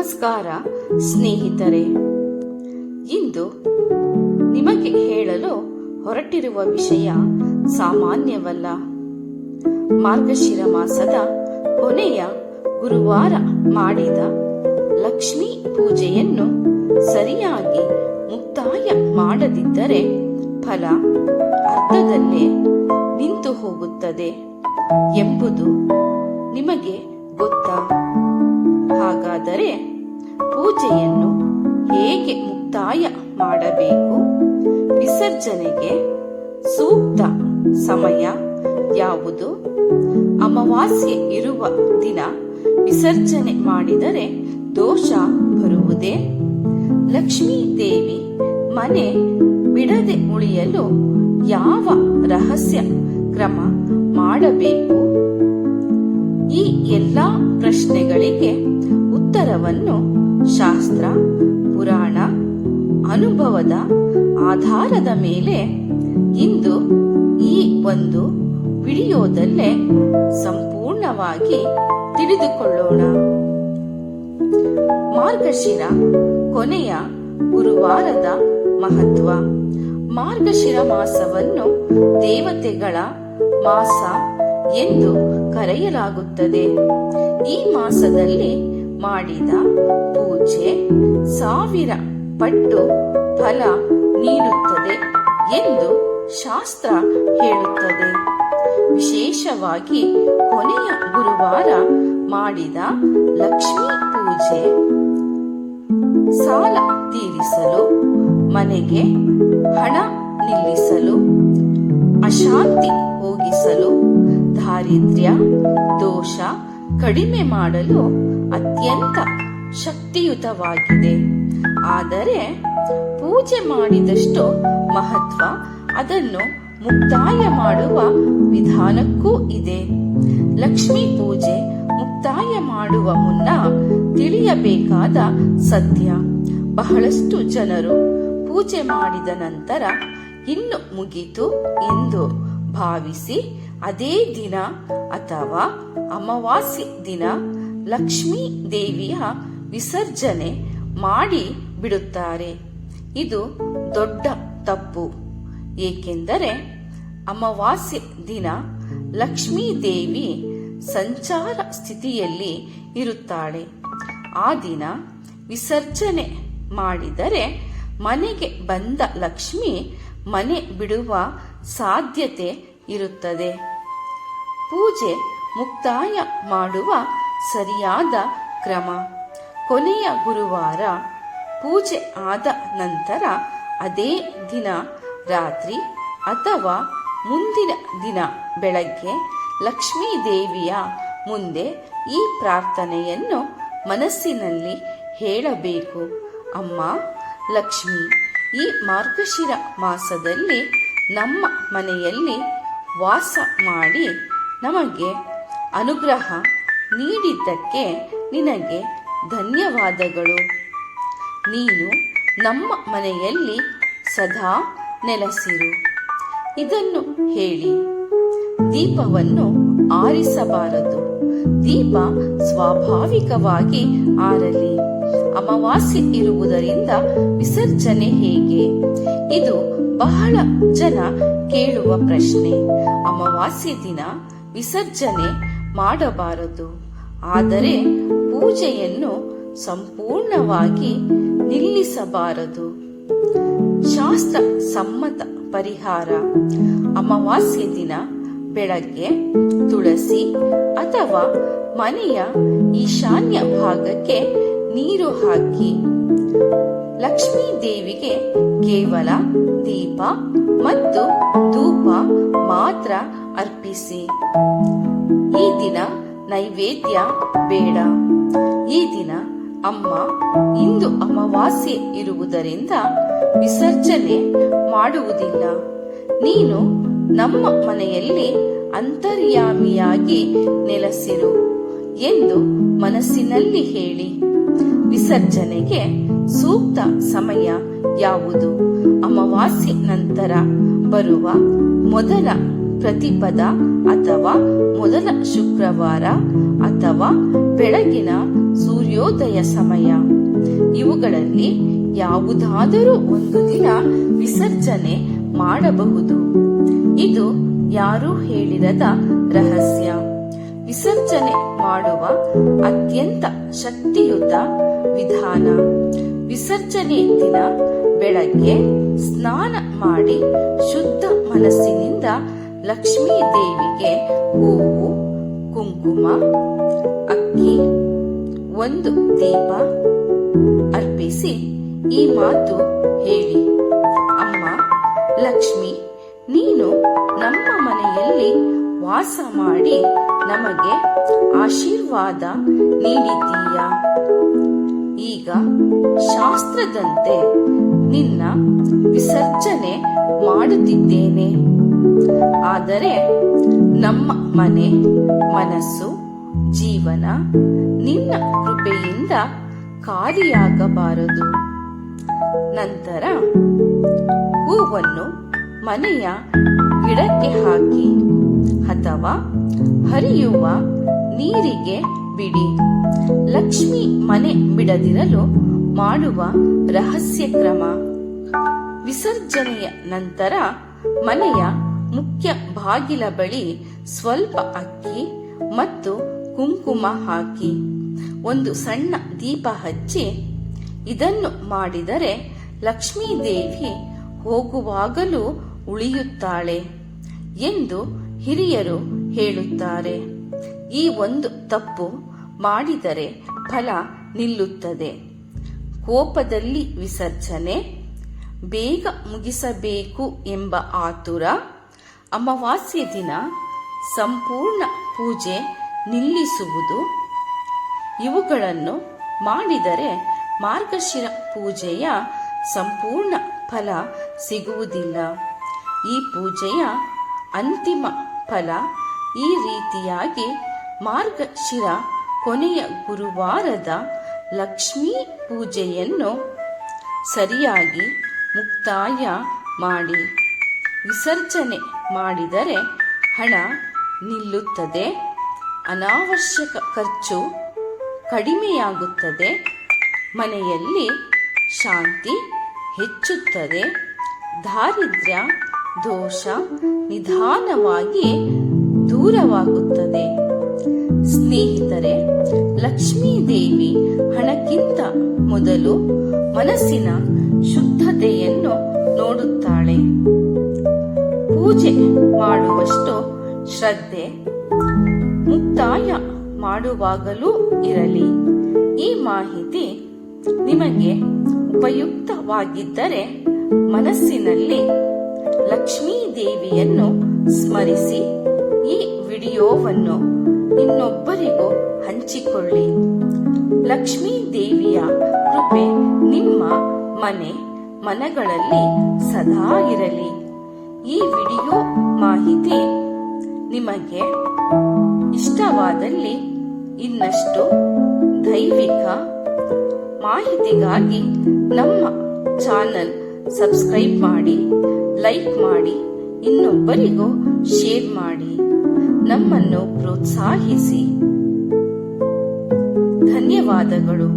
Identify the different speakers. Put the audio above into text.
Speaker 1: ನಮಸ್ಕಾರ, ಸ್ನೇಹಿತರೆ. ಇಂದು ನಿಮಗೆ ಹೇಳಲು ಹೊರಟಿರುವ ವಿಷಯ ಸಾಮಾನ್ಯವಲ್ಲ. ಮಾರ್ಗಶಿರ ಮಾಸದ ಕೊನೆಯ ಗುರುವಾರ ಮಾಡಿದ ಲಕ್ಷ್ಮೀ ಪೂಜೆಯನ್ನು ಸರಿಯಾಗಿ ಮುಕ್ತಾಯ ಮಾಡದಿದ್ದರೆ ಫಲ ಅರ್ಧದಲ್ಲೇ ನಿಂತು ಹೋಗುತ್ತದೆ ಎಂಬುದು ನಿಮಗೆ ಗೊತ್ತಾ? ಹಾಗಾದರೆ ಪೂಜೆಯನ್ನು ಹೇಗೆ ಮುಕ್ತಾಯ ಮಾಡಬೇಕು? ವಿಸರ್ಜನೆಗೆ ಸೂಕ್ತ ಸಮಯ ಯಾವುದು? ಅಮಾವಾಸ್ಯೆ ಇರುವ ದಿನ ವಿಸರ್ಜನೆ ಮಾಡಿದರೆ ದೋಷ ಬರುವುದೇ? ಲಕ್ಷ್ಮೀ ದೇವಿ ಮನೆ ಬಿಡದೆ ಉಳಿಯಲು ಯಾವ ರಹಸ್ಯ ಕ್ರಮ ಮಾಡಬೇಕು? ಈ ಎಲ್ಲಾ ಪ್ರಶ್ನೆಗಳಿಗೆ ಉತ್ತರವನ್ನು ಶಾಸ್ತ್ರ, ಪುರಾಣ, ಅನುಭವದ ಆಧಾರದ ಮೇಲೆ ಇಂದು ಈ ಒಂದು ವಿಡಿಯೋದಲ್ಲೇ ಸಂಪೂರ್ಣವಾಗಿ ತಿಳಿದುಕೊಳ್ಳೋಣ. ಮಾರ್ಗಶಿರ ಕೊನೆಯ ಗುರುವಾರದ ಮಹತ್ವ. ಮಾರ್ಗಶಿರ ಮಾಸವನ್ನು ದೇವತೆಗಳ ಮಾಸ ಎಂದು ಕರೆಯಲಾಗುತ್ತದೆ. ಈ ಮಾಸದಲ್ಲಿ ಮಾಡಿದ ಪೂಜೆ ಸಾವಿರ ಪಟ್ಟು ಫಲ ನೀಡುತ್ತದೆ ಎಂದು ಶಾಸ್ತ್ರ ಹೇಳುತ್ತದೆ. ವಿಶೇಷವಾಗಿ ಕೊನೆಯ ಗುರುವಾರ ಮಾಡಿದ ಲಕ್ಷ್ಮೀ ಪೂಜೆ. ಸಾಲ ತೀರಿಸಲು, ಮನೆಗೆ ಹಣ ನಿಲ್ಲಿಸಲು, ಅಶಾಂತಿ ಹೋಗಿಸಲು ದಾರಿದ್ರ್ಯ, ದೋಷ ಕಡಿಮೆ ಮಾಡಲು ಅತ್ಯಂತ ಶಕ್ತಿಯುತವಾಗಿದೆ. ಆದರೆ ಪೂಜೆ ಮಾಡಿದಷ್ಟು ಮಹತ್ವ ಅದನ್ನು ಮುಕ್ತಾಯ ಮಾಡುವ ವಿಧಾನಕ್ಕೂ ಇದೆ. ಲಕ್ಷ್ಮೀ ಪೂಜೆ ಮುಕ್ತಾಯ ಮಾಡುವ ಮುನ್ನ ತಿಳಿಯಬೇಕಾದ ಸತ್ಯ ಬಹಳಷ್ಟು ಜನರು ಪೂಜೆ ಮಾಡಿದ ನಂತರ ಇನ್ನು ಮುಗಿತು ಎಂದು ಭಾವಿಸಿ ಅದೇ ದಿನ ಅಥವಾ ಅಮಾವಾಸ್ಯೆ ದಿನ ಲಕ್ಷ್ಮೀ ದೇವಿಯ ವಿಸರ್ಜನೆ ಮಾಡಿ ಬಿಡುತ್ತಾರೆ. ಇದು ದೊಡ್ಡ ತಪ್ಪು. ಏಕೆಂದರೆ ಅಮಾವಾಸ್ಯೆ ದಿನ ಲಕ್ಷ್ಮೀ ದೇವಿ ಸಂಚಾರ ಸ್ಥಿತಿಯಲ್ಲಿ ಇರುತ್ತಾಳೆ. ಆ ದಿನ ವಿಸರ್ಜನೆ ಮಾಡಿದರೆ ಮನೆಗೆ ಬಂದ ಲಕ್ಷ್ಮಿ ಮನೆ ಬಿಡುವ ಸಾಧ್ಯತೆ ಇರುತ್ತದೆ. ಪೂಜೆ ಮುಕ್ತಾಯ ಮಾಡುವ ಸರಿಯಾದ ಕ್ರಮ. ಕೊನೆಯ ಗುರುವಾರ ಪೂಜೆ ಆದ ನಂತರ ಅದೇ ದಿನ ರಾತ್ರಿ ಅಥವಾ ಮುಂದಿನ ದಿನ ಬೆಳಗ್ಗೆ ಲಕ್ಷ್ಮೀ ದೇವಿಯ ಮುಂದೆ ಈ ಪ್ರಾರ್ಥನೆಯನ್ನು ಮನಸ್ಸಿನಲ್ಲಿ ಹೇಳಬೇಕು. ಅಮ್ಮ, ಲಕ್ಷ್ಮಿ, ಈ ಮಾರ್ಗಶಿರ ಮಾಸದಲ್ಲಿ ನಮ್ಮ ಮನೆಯಲ್ಲಿ ವಾಸ ಮಾಡಿ ನಮಗೆ ಅನುಗ್ರಹ ನೀಡಿದ್ದಕ್ಕೆ ನಿನಗೆ ಧನ್ಯವಾದಗಳು. ನೀನು ನಮ್ಮ ಮನೆಯಲ್ಲಿ ಸದಾ ನೆಲೆಸಿರು. ಇದನ್ನು ಹೇಳಿ. ದೀಪವನ್ನು ಆರಿಸಬಾರದು. ದೀಪ ಸ್ವಾಭಾವಿಕವಾಗಿ ಆರಲಿ. ಅಮಾವಾಸ್ಯೆ ಇರುವುದರಿಂದ ವಿಸರ್ಜನೆ ಹೇಗೆ? ಇದು ಬಹಳ ಜನ ಕೇಳುವ ಪ್ರಶ್ನೆ. ಅಮಾವಾಸ್ಯೆ ದಿನ ವಿಸರ್ಜನೆ ಮಾಡಬಾರದು. ಆದರೆ ಪೂಜೆಯನ್ನು ಸಂಪೂರ್ಣವಾಗಿ ನಿಲ್ಲಿಸಬಾರದು. ಶಾಸ್ತ್ರ ಸಮ್ಮತ ಪರಿಹಾರ. ಅಮಾವಾಸ್ಯೆ ದಿನ ಬೆಳಗ್ಗೆ, ತುಳಸಿ ಅಥವಾ ಮನೆಯ ಈಶಾನ್ಯ ಭಾಗಕ್ಕೆ ನೀರು ಹಾಕಿ. ಲಕ್ಷ್ಮೀ ದೇವಿಗೆ ಕೇವಲ ದೀಪ ಮತ್ತು ಧೂಪ ಮಾತ್ರ ಅರ್ಪಿಸಿ. ಈ ದಿನ ನೈವೇದ್ಯ ಬೇಡ. ಈ ದಿನ ಅಮ್ಮ ಇಂದು ಅಮಾವಾಸ್ಯೆ ಇರುವುದರಿಂದ ವಿಸರ್ಜನೆ ಮಾಡುವುದಿಲ್ಲ. ನೀನು ನಮ್ಮ ಮನೆಯಲ್ಲಿ ಅಂತರ್ಯಾಮಿಯಾಗಿ ನೆಲೆಸಿರು ಎಂದು ಮನಸ್ಸಿನಲ್ಲಿ ಹೇಳಿ. ವಿಸರ್ಜನೆಗೆ ಸೂಕ್ತ ಸಮಯ ಯಾವುದು? ಅಮಾವಾಸ್ಯೆ ನಂತರ ಬರುವ ಮೊದಲ ಪ್ರತಿಪದ ಅಥವಾ ಮೊದಲ ಶುಕ್ರವಾರ ಅಥವಾ ಬೆಳಗಿನ ಸೂರ್ಯೋದಯ ಸಮಯ. ಇವುಗಳಲ್ಲಿ ಯಾವುದಾದರೂ ಒಂದು ದಿನ ವಿಸರ್ಜನೆ ಮಾಡಬಹುದು. ಇದು ಯಾರೂ ಹೇಳಿರದ ರಹಸ್ಯ. ವಿಸರ್ಜನೆ ಮಾಡುವ ಅತ್ಯಂತ ಶಕ್ತಿಯುತ ವಿಧಾನ. ವಿಸರ್ಜನೆ ದಿನ ಬೆಳಗ್ಗೆ ಸ್ನಾನ ಮಾಡಿ ಶುದ್ಧ ಮನಸ್ಸಿನಿಂದ ಲಕ್ಷ್ಮೀ ದೇವಿಗೆ ಹೂವು, ಕುಂಕುಮ, ಅಕ್ಕಿ, ಒಂದು ದೀಪ ಅರ್ಪಿಸಿ ಈ ಮಾತು ಹೇಳಿ. ಅಮ್ಮ, ಲಕ್ಷ್ಮಿ, ನೀನು ನಮ್ಮ ಮನೆಯಲ್ಲಿ ವಾಸ ಮಾಡಿ ನಮಗೆ ಆಶೀರ್ವಾದ ನೀಡಿದ್ದೀಯ? ಈಗ ಶಾಸ್ತ್ರದಂತೆ ನಿನ್ನ ವಿಸರ್ಜನೆ ಮಾಡುತ್ತಿದ್ದೇನೆ. ಆದರೆ ನಮ್ಮ ಮನೆ, ಮನಸ್ಸು, ಜೀವನ ನಿನ್ನ ಕೃಪೆಯಿಂದ ಖಾಲಿಯಾಗಬಾರದು. ನಂತರ ಹೂವನ್ನು ಮನೆಯ ಗಿಡಕ್ಕೆ ಹಾಕಿ ಅಥವಾ ಹರಿಯುವ ನೀರಿಗೆ ಬಿಡಿ. ಲಕ್ಷ್ಮಿ ಮನೆ ಬಿಡದಿರಲು ಮಾಡುವ ರಹಸ್ಯ ಕ್ರಮ. ವಿಸರ್ಜನೆಯ ನಂತರ ಮನೆಯ ಮುಖ್ಯ ಬಾಗಿಲ ಬಳಿ ಸ್ವಲ್ಪ ಅಕ್ಕಿ ಮತ್ತು ಕುಂಕುಮ ಹಾಕಿ. ಒಂದು ಸಣ್ಣ ದೀಪ ಹಚ್ಚಿ ಇದನ್ನು ಮಾಡಿದರೆ ಲಕ್ಷ್ಮೀ ದೇವಿ ಹೋಗುವಾಗಲೂ ಉಳಿಯುತ್ತಾಳೆ ಎಂದು ಹಿರಿಯರು ಹೇಳುತ್ತಾರೆ. ಈ ಒಂದು ತಪ್ಪು ಮಾಡಿದರೆ ಫಲ ನಿಲ್ಲುತ್ತದೆ. ಕೋಪದಲ್ಲಿ ವಿಸರ್ಜನೆ, ಬೇಗ ಮುಗಿಸಬೇಕು ಎಂಬ ಆತುರ ಅಮಾವಾಸ್ಯೆ ದಿನ ಸಂಪೂರ್ಣ ಪೂಜೆ ನಿಲ್ಲಿಸುವುದು. ಇವುಗಳನ್ನು ಮಾಡಿದರೆ ಮಾರ್ಗಶಿರ ಪೂಜೆಯ ಸಂಪೂರ್ಣ ಫಲ ಸಿಗುವುದಿಲ್ಲ. ಈ ಪೂಜೆಯ ಅಂತಿಮ ಫಲ ಈ ರೀತಿಯಾಗಿ ಮಾರ್ಗಶಿರ ಕೊನೆಯ ಗುರುವಾರದ ಲಕ್ಷ್ಮೀ ಪೂಜೆಯನ್ನು ಸರಿಯಾಗಿ ಮುಕ್ತಾಯ ಮಾಡಿ. ವಿಸರ್ಜನೆ ಮಾಡಿದರೆ ಹಣ ನಿಲ್ಲುತ್ತದೆ, ಅನಾವಶ್ಯಕ ಖರ್ಚು ಕಡಿಮೆಯಾಗುತ್ತದೆ, ಮನೆಯಲ್ಲಿ ಶಾಂತಿ ಹೆಚ್ಚುತ್ತದೆ, ದಾರಿದ್ರ್ಯ, ದೋಷ ನಿಧಾನವಾಗಿ ದೂರವಾಗುತ್ತದೆ. ಸ್ನೇಹಿತರೆ ಲಕ್ಷ್ಮೀ ದೇವಿ ಹಣಕ್ಕಿಂತ ಮೊದಲು ಮನಸ್ಸಿನ ಪೂಜೆ ಮಾಡುವಷ್ಟು ಶ್ರದ್ಧೆ ಮುಕ್ತಾಯ ಮಾಡುವಾಗಲೂ ಇರಲಿ. ಈ ಮಾಹಿತಿ ನಿಮಗೆ ಉಪಯುಕ್ತವಾಗಿದ್ದರೆ ಮನಸ್ಸಿನಲ್ಲಿ ಲಕ್ಷ್ಮೀ ದೇವಿಯನ್ನು ಸ್ಮರಿಸಿ ಈ ವಿಡಿಯೋವನ್ನು ಇನ್ನೊಬ್ಬರಿಗೂ ಹಂಚಿಕೊಳ್ಳಿ. ಲಕ್ಷ್ಮೀ ದೇವಿಯ ಕೃಪೆ ನಿಮ್ಮ ಮನೆ ಮನಗಳಲ್ಲಿ ಸದಾ ಇರಲಿ. ಈ ವಿಡಿಯೋ ಮಾಹಿತಿ ನಿಮಗೆ ಇಷ್ಟವಾದಲ್ಲಿ ಇನ್ನಷ್ಟು ದೈವಿಕ ಮಾಹಿತಿಗಾಗಿ ನಮ್ಮ ಚಾನಲ್ ಸಬ್ಸ್ಕ್ರೈಬ್ ಮಾಡಿ, ಲೈಕ್ ಮಾಡಿ, ಇನ್ನೊಬ್ಬರಿಗೂ ಶೇರ್ ಮಾಡಿ. ನಮ್ಮನ್ನು ಪ್ರೋತ್ಸಾಹಿಸಿ. ಧನ್ಯವಾದಗಳು.